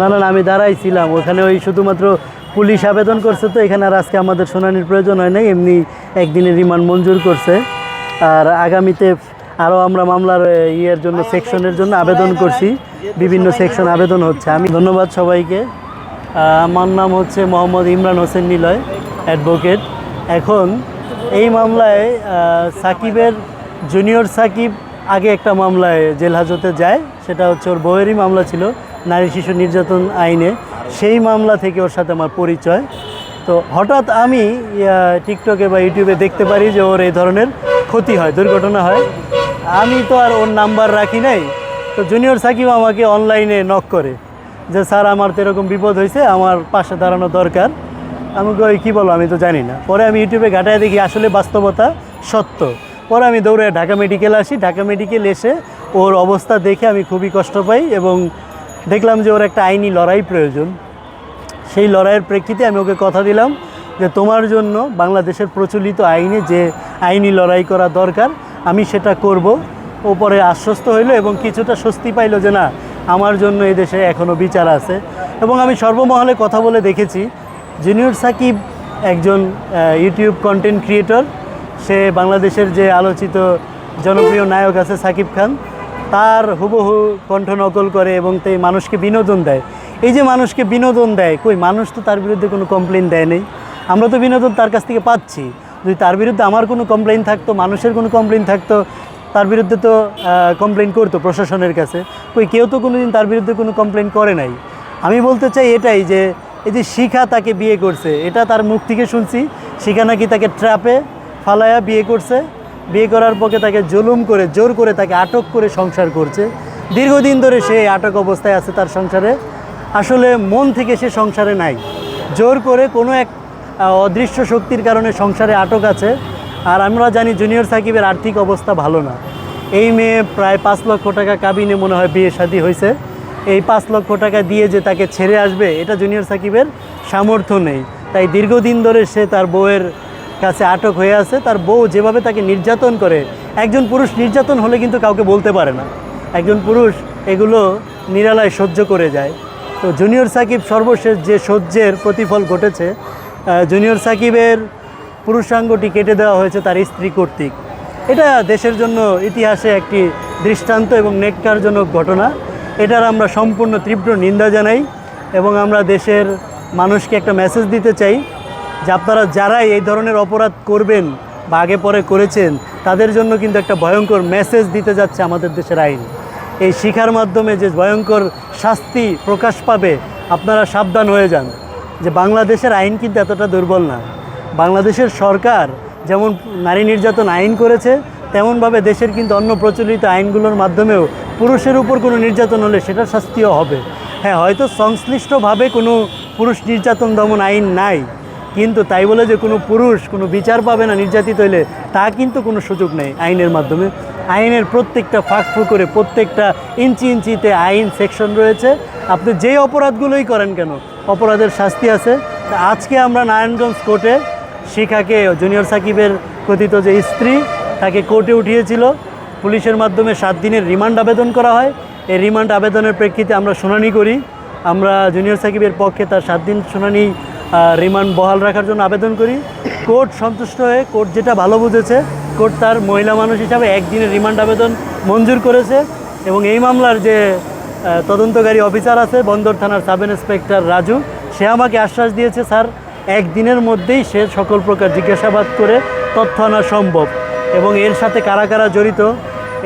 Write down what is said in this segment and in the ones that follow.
না না আমি দাঁড়াইছিলাম। ওখানে ওই শুধুমাত্র পুলিশ আবেদন করছে তো, এখানে আর আজকে আমাদের শুনানির প্রয়োজন হয় নাই, এমনি একদিনের রিমান্ড মঞ্জুর করছে। আর আগামীতে আরও আমরা মামলার ইয়ের জন্য, সেকশনের জন্য আবেদন করছি, বিভিন্ন সেকশন আবেদন হচ্ছে। আমি ধন্যবাদ সবাইকে। আমার নাম হচ্ছে মোহাম্মদ ইমরান হোসেন নিলয়, অ্যাডভোকেট। এখন এই মামলায় সাকিবের জুনিয়র সাকিব আগে একটা মামলায় জেল হাজতে যায়, সেটা হচ্ছে ওর বউয়েরই মামলা ছিল। নারী শিশু নির্যাতন আইনে সেই মামলা থেকে ওর সাথে আমার পরিচয়। তো হঠাৎ আমি টিকটকে বা ইউটিউবে দেখতে পারি যে ওর এই ধরনের ক্ষতি হয়, দুর্ঘটনা হয়। আমি তো আর ওর নাম্বার রাখি নাই। তো জুনিয়র সাকিব আমাকে অনলাইনে নক করে যে, স্যার, আমার তো এরকম বিপদ হয়েছে, আমার পাশে দাঁড়ানো দরকার। আমি ওই কী বলো, আমি তো জানি না। পরে আমি ইউটিউবে ঘাটায় দেখি আসলে বাস্তবতা সত্য। পরে আমি দৌড়ে ঢাকা মেডিকেল আসি। ঢাকা মেডিকেল এসে ওর অবস্থা দেখে আমি খুবই কষ্ট পাই এবং দেখলাম যে ওর একটা আইনি লড়াই প্রয়োজন। সেই লড়াইয়ের প্রেক্ষিতে আমি ওকে কথা দিলাম যে, তোমার জন্য বাংলাদেশের প্রচলিত আইনে যে আইনি লড়াই করা দরকার, আমি সেটা করব। ও পরে আশ্বস্ত হইল এবং কিছুটা স্বস্তি পাইলো যে, না, আমার জন্য দেশে এখনও বিচার আছে। এবং আমি সর্বমহলে কথা বলে দেখেছি, জুনিয়র সাকিব একজন ইউটিউব কন্টেন্ট ক্রিয়েটর সে বাংলাদেশের যে আলোচিত জনপ্রিয় নায়ক আছে সাকিব খান তার হুবহু কণ্ঠ নকল করে এবং তাই মানুষকে বিনোদন দেয়। এই যে মানুষকে বিনোদন দেয়, কই মানুষ তো তার বিরুদ্ধে কোনো কমপ্লেন দেয় নেই। আমরা তো বিনোদন তার কাছ থেকে পাচ্ছি। যদি তার বিরুদ্ধে আমার কোনো কমপ্লেন থাকতো, মানুষের কোনো কমপ্লেন থাকতো, তার বিরুদ্ধে তো কমপ্লেন করতো প্রশাসনের কাছে। কই কেউ তো কোনো দিন তার বিরুদ্ধে কোনো কমপ্লেন করে নাই। আমি বলতে চাই এটাই যে, এই যে শিখা তাকে বিয়ে করছে, এটা তার মুখ থেকে শুনছি। শিখা নাকি তাকে ট্র্যাপে ফালায়া বিয়ে করছে। বিয়ে করার পক্ষে তাকে জুলুম করে, জোর করে তাকে আটক করে সংসার করছে। দীর্ঘদিন ধরে সে আটক অবস্থায় আছে তার সংসারে। আসলে মন থেকে সে সংসারে নাই। জোর করে কোনো এক অদৃশ্য শক্তির কারণে সংসারে আটক আছে। আর আমরা জানি জুনিয়র সাকিবের আর্থিক অবস্থা ভালো না। এই মেয়ে প্রায় পাঁচ লক্ষ টাকা কাবিনে মনে হয় বিয়ে শাদী হয়েছে। এই পাঁচ লক্ষ টাকা দিয়ে যে তাকে ছেড়ে আসবে, এটা জুনিয়র সাকিবের সামর্থ্য নেই। তাই দীর্ঘদিন ধরে সে তার বউয়ের কাছে আটক হয়ে আছে, তার বউ যেভাবে তাকে নির্যাতন করে, একজন পুরুষ নির্যাতন হলে কিন্তু কাউকে বলতে পারে না। একজন পুরুষ এগুলো নিরালায় সহ্য করে যায়। তো জুনিয়র সাকিব সর্বশেষ যে সহ্যের প্রতিফল ঘটেছে জুনিয়র সাকিবের পুরুষাঙ্গটি কেটে দেওয়া হয়েছে তার স্ত্রী কর্তৃক। এটা দেশের জন্য ইতিহাসে একটি দৃষ্টান্ত এবং নেককারজনক ঘটনা। এটার আমরা সম্পূর্ণ তীব্র নিন্দা জানাই এবং আমরা দেশের মানুষকে একটা মেসেজ দিতে চাই। যে আপনারা যারাই এই ধরনের অপরাধ করবেন বা আগে পরে করেছেন, তাদের জন্য কিন্তু একটা ভয়ঙ্কর মেসেজ দিতে যাচ্ছে আমাদের দেশের আইন। এই শিখার মাধ্যমে যে ভয়ঙ্কর শাস্তি প্রকাশ পাবে, আপনারা সাবধান হয়ে যান। যে বাংলাদেশের আইন কিন্তু এতটা দুর্বল না। বাংলাদেশের সরকার যেমন নারী নির্যাতন আইন করেছে, তেমনভাবে দেশের কিন্তু অন্য প্রচলিত আইনগুলোর মাধ্যমেও পুরুষের উপর কোনো নির্যাতন হলে সেটার শাস্তিও হবে। হ্যাঁ হয়তো সংশ্লিষ্টভাবে কোনো পুরুষ নির্যাতন দমন আইন নাই কিন্তু তাই বলে যে কোনো পুরুষ, কোনো বিচার পাবে না নির্যাতিত হইলে, তা কিন্তু কোনো সুযোগ নেই আইনের মাধ্যমে। আইনের প্রত্যেকটা ফাঁক ফুকরে প্রত্যেকটা ইঞ্চি ইঞ্চিতে আইন সেকশন রয়েছে। আপনি যেই অপরাধগুলোই করেন কেন, অপরাধের শাস্তি আছে। আজকে আমরা নারায়ণগঞ্জ কোর্টে শিখাকে জুনিয়র সাকিবের কথিত যে স্ত্রী, তাকে কোর্টে উঠিয়েছিল। পুলিশের মাধ্যমে সাত দিনের রিমান্ড আবেদন করা হয়। এই রিমান্ড আবেদনের প্রেক্ষিতে আমরা শুনানি করি। আমরা জুনিয়র সাকিবের পক্ষে তার সাত দিন শুনানি রিমান্ড বহাল রাখার জন্য আবেদন করি। কোর্ট সন্তুষ্ট হয়ে, কোর্ট যেটা ভালো বুঝেছে, কোর্ট তার মহিলা মানুষ হিসাবে একদিনের রিমান্ড আবেদন মঞ্জুর করেছে এবং এই মামলার যে তদন্তকারী অফিসার আছে, বন্দর থানার সাব ইন্সপেক্টর রাজু, সে আমাকে আশ্বাস দিয়েছে, স্যার, একদিনের মধ্যেই সে সকল প্রকার জিজ্ঞাসাবাদ করে তথ্য আনা সম্ভব। এবং এর সাথে কারা কারা জড়িত,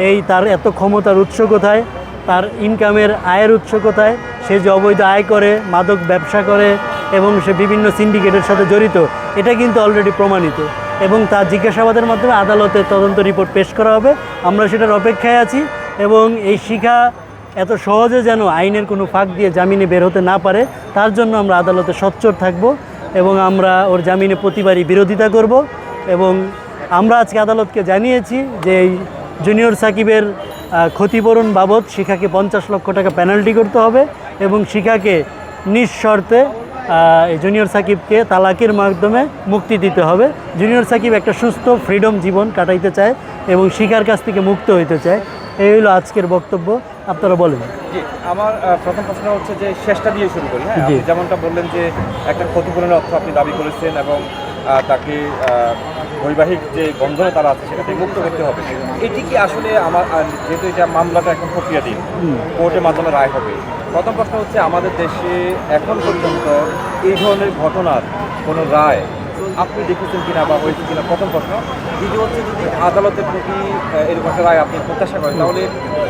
এই তার এত ক্ষমতার উৎস কোথায়, তার ইনকামের আয়ের উৎস কোথায়, সে যে অবৈধ আয় করে, মাদক ব্যবসা করে এবং সে বিভিন্ন সিন্ডিকেটের সাথে জড়িত, এটা কিন্তু অলরেডি প্রমাণিত। এবং তার জিজ্ঞাসাবাদের মাধ্যমে আদালতে তদন্ত রিপোর্ট পেশ করা হবে। আমরা সেটার অপেক্ষায় আছি এবং এই শিখা এত সহজে যেন আইনের কোনো ফাঁক দিয়ে জামিনে বের হতে না পারে, তার জন্য আমরা আদালতে সচ্চর থাকব এবং আমরা ওর জামিনে প্রতিবারই বিরোধিতা করব এবং আমরা আজকে আদালতকে জানিয়েছি যে এই জুনিয়র সাকিবের ক্ষতিপূরণ বাবদ শিখাকে পঞ্চাশ লক্ষ টাকা পেনাল্টি করতে হবে এবং শিখাকে নিঃশর্তে জুনিয়র সাকিবকে তালাকের মাধ্যমে মুক্তি দিতে হবে। জুনিয়র সাকিব একটা সুস্থ ফ্রিডম জীবন কাটাইতে চায় এবং শিকার কাছ থেকে মুক্ত হইতে চায়। এই হলো আজকের বক্তব্য। আপনারা বলেন। আমার প্রথম প্রশ্ন হচ্ছে যে শেষটা দিয়ে শুরু করি হ্যাঁ। যেমনটা বললেন যে একটা ক্ষতিপূরণের অর্থ আপনি দাবি করেছেন এবং তাকে বৈবাহিক যে বন্ধনে তারা আছে সেটা থেকে মুক্ত করতে হবে। এটি কি আসলে আমার যেহেতু এটা মামলাটা এখন প্রক্রিয়াধীন কোর্টের মাধ্যমে রায় হবে। প্রথম প্রশ্ন হচ্ছে আমাদের দেশে এখন পর্যন্ত এই ধরনের ঘটনার কোনো রায় আপনি দেখেছেন কিনা বা হয়েছে কিনা? প্রথম প্রশ্ন। দ্বিতীয় হচ্ছে যদি আদালতের প্রতি এরকম একটা রায় আপনি প্রত্যাশা করেন তাহলে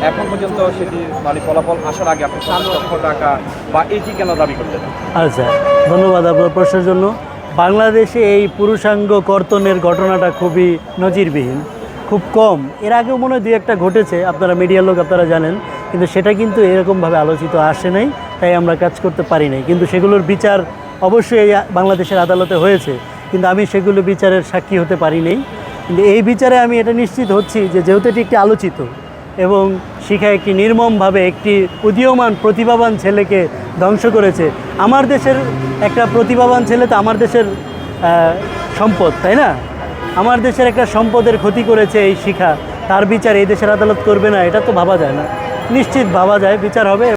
এখন পর্যন্ত সেটি মানে ফলাফল আসার আগে আপনি সাত লক্ষ টাকা বা এটি কেন দাবি করতেন আচ্ছা ধন্যবাদ আপনার প্রশ্নের জন্য। বাংলাদেশে এই পুরুষাঙ্গ কর্তনের ঘটনাটা খুবই নজিরবিহীন, খুব কম। এর আগেও মনে হয় দুই একটা ঘটেছে, আপনারা মিডিয়ার লোক আপনারা জানেন, কিন্তু সেটা কিন্তু এরকমভাবে আলোচিত আসে নাই, তাই আমরা কাজ করতে পারি নাই। কিন্তু সেগুলোর বিচার অবশ্যই বাংলাদেশের আদালতে হয়েছে, কিন্তু আমি সেগুলো বিচারের সাক্ষী হতে পারি নাই। কিন্তু এই বিচারে আমি এটা নিশ্চিত হচ্ছি যে যেহেতু এটি একটি আলোচিত এবং শিখা একটি নির্মমভাবে একটি উদীয়মান, প্রতিভাবান ছেলেকে ধ্বংস করেছে। আমার দেশের একটা প্রতিভাবান ছেলে তো আমার দেশের সম্পদ, তাই না? আমার দেশের একটা সম্পদের ক্ষতি করেছে এই শিখা। তার বিচার এই দেশের আদালত করবে না, এটা তো ভাবা যায় না। নিশ্চিত ভাবা যায়, বিচার হবে।